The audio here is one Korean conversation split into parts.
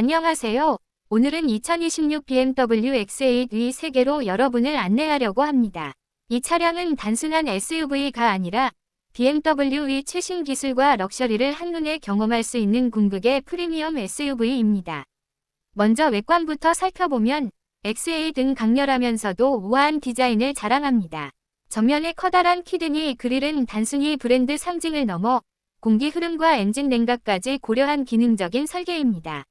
안녕하세요. 오늘은 2026 BMW X8의 세계로 여러분을 안내하려고 합니다. 이 차량은 단순한 SUV가 아니라 BMW의 최신 기술과 럭셔리를 한눈에 경험할 수 있는 궁극의 프리미엄 SUV입니다. 먼저 외관부터 살펴보면 X8은 강렬하면서도 우아한 디자인을 자랑합니다. 전면의 커다란 키드니 그릴은 단순히 브랜드 상징을 넘어 공기 흐름과 엔진 냉각까지 고려한 기능적인 설계입니다.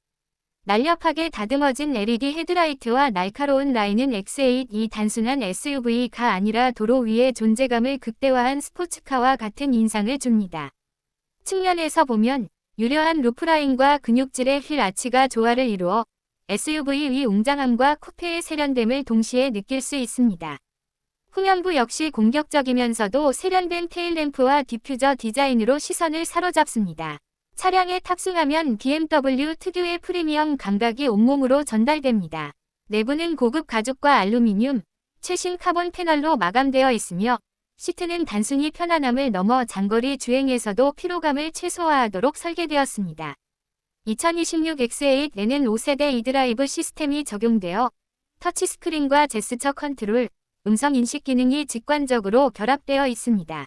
날렵하게 다듬어진 LED 헤드라이트와 날카로운 라인은 X8 이 단순한 SUV가 아니라 도로 위의 존재감을 극대화한 스포츠카와 같은 인상을 줍니다. 측면에서 보면 유려한 루프라인과 근육질의 휠 아치가 조화를 이루어 SUV의 웅장함과 쿠페의 세련됨을 동시에 느낄 수 있습니다. 후면부 역시 공격적이면서도 세련된 테일램프와 디퓨저 디자인으로 시선을 사로잡습니다. 차량에 탑승하면 BMW 특유의 프리미엄 감각이 온몸으로 전달됩니다. 내부는 고급 가죽과 알루미늄, 최신 카본 패널로 마감되어 있으며 시트는 단순히 편안함을 넘어 장거리 주행에서도 피로감을 최소화하도록 설계되었습니다. 2026 X8에는 5세대 이드라이브 시스템이 적용되어 터치스크린과 제스처 컨트롤, 음성 인식 기능이 직관적으로 결합되어 있습니다.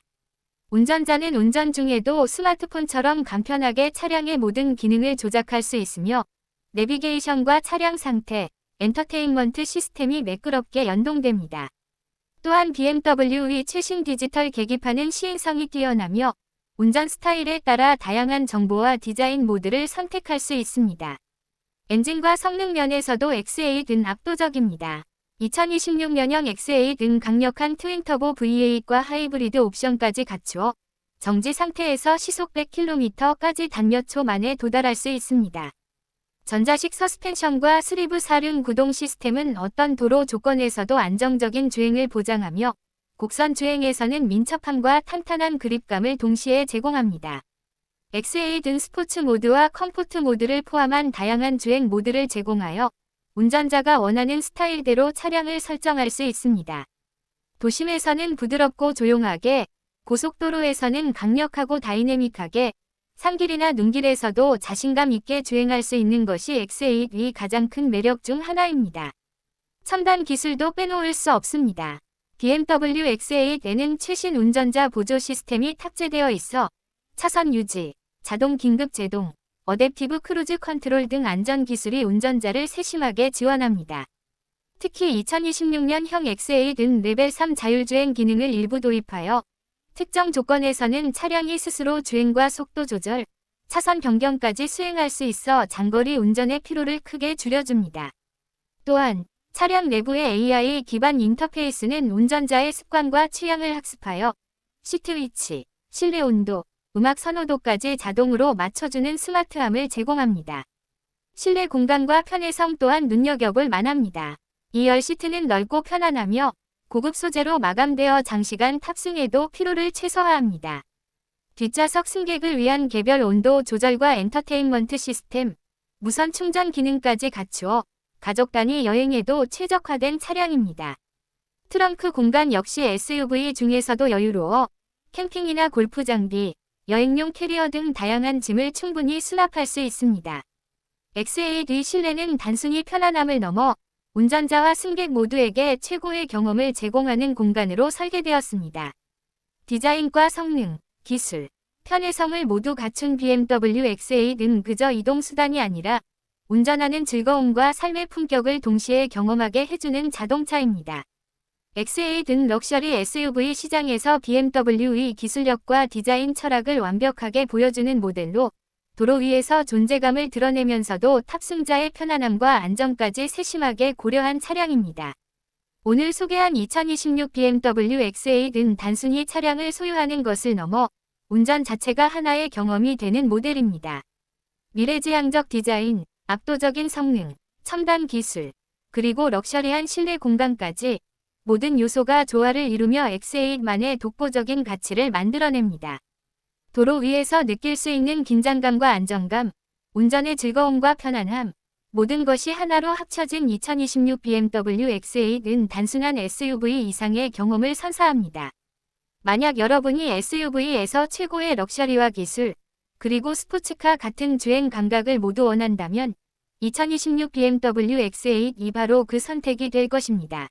운전자는 운전 중에도 스마트폰처럼 간편하게 차량의 모든 기능을 조작할 수 있으며 내비게이션과 차량 상태, 엔터테인먼트 시스템이 매끄럽게 연동됩니다. 또한 BMW의 최신 디지털 계기판은 시인성이 뛰어나며 운전 스타일에 따라 다양한 정보와 디자인 모드를 선택할 수 있습니다. 엔진과 성능 면에서도 X8은 압도적입니다. 2026년형 X8은 강력한 트윈터보 V8과 하이브리드 옵션까지 갖추어 정지 상태에서 시속 100km까지 단몇초 만에 도달할 수 있습니다. 전자식 서스펜션과 스리브 사륜 구동 시스템은 어떤 도로 조건에서도 안정적인 주행을 보장하며 곡선 주행에서는 민첩함과 탄탄한 그립감을 동시에 제공합니다. X8은 스포츠 모드와 컴포트 모드를 포함한 다양한 주행 모드를 제공하여 운전자가 원하는 스타일대로 차량을 설정할 수 있습니다. 도심에서는 부드럽고 조용하게, 고속도로에서는 강력하고 다이내믹하게, 산길이나 눈길에서도 자신감 있게 주행할 수 있는 것이 X8의 가장 큰 매력 중 하나입니다. 첨단 기술도 빼놓을 수 없습니다. BMW X8에는 최신 운전자 보조 시스템이 탑재되어 있어 차선 유지, 자동 긴급 제동, 어댑티브 크루즈 컨트롤 등 안전 기술이 운전자를 세심하게 지원합니다. 특히 2026년형 X8은 레벨 3 자율주행 기능을 일부 도입하여 특정 조건에서는 차량이 스스로 주행과 속도 조절, 차선 변경까지 수행할 수 있어 장거리 운전의 피로를 크게 줄여줍니다. 또한 차량 내부의 AI 기반 인터페이스는 운전자의 습관과 취향을 학습하여 시트 위치, 실내 온도, 음악 선호도까지 자동으로 맞춰주는 스마트함을 제공합니다. 실내 공간과 편의성 또한 눈여겨볼 만합니다. 2열 시트는 넓고 편안하며 고급 소재로 마감되어 장시간 탑승해도 피로를 최소화합니다. 뒷좌석 승객을 위한 개별 온도 조절과 엔터테인먼트 시스템, 무선 충전 기능까지 갖추어 가족 단위 여행에도 최적화된 차량입니다. 트렁크 공간 역시 SUV 중에서도 여유로워 캠핑이나 골프 장비, 여행용 캐리어 등 다양한 짐을 충분히 수납할 수 있습니다. X8의 실내는 단순히 편안함을 넘어 운전자와 승객 모두에게 최고의 경험을 제공하는 공간으로 설계되었습니다. 디자인과 성능, 기술, 편의성을 모두 갖춘 BMW X8은 그저 이동수단이 아니라 운전하는 즐거움과 삶의 품격을 동시에 경험하게 해주는 자동차입니다. X8은 럭셔리 SUV 시장에서 BMW의 기술력과 디자인 철학을 완벽하게 보여주는 모델로 도로 위에서 존재감을 드러내면서도 탑승자의 편안함과 안전까지 세심하게 고려한 차량입니다. 오늘 소개한 2026 BMW X8은 단순히 차량을 소유하는 것을 넘어 운전 자체가 하나의 경험이 되는 모델입니다. 미래지향적 디자인, 압도적인 성능, 첨단 기술, 그리고 럭셔리한 실내 공간까지 모든 요소가 조화를 이루며 X8만의 독보적인 가치를 만들어냅니다. 도로 위에서 느낄 수 있는 긴장감과 안정감, 운전의 즐거움과 편안함, 모든 것이 하나로 합쳐진 2026 BMW X8은 단순한 SUV 이상의 경험을 선사합니다. 만약 여러분이 SUV에서 최고의 럭셔리와 기술, 그리고 스포츠카 같은 주행 감각을 모두 원한다면 2026 BMW X8이 바로 그 선택이 될 것입니다.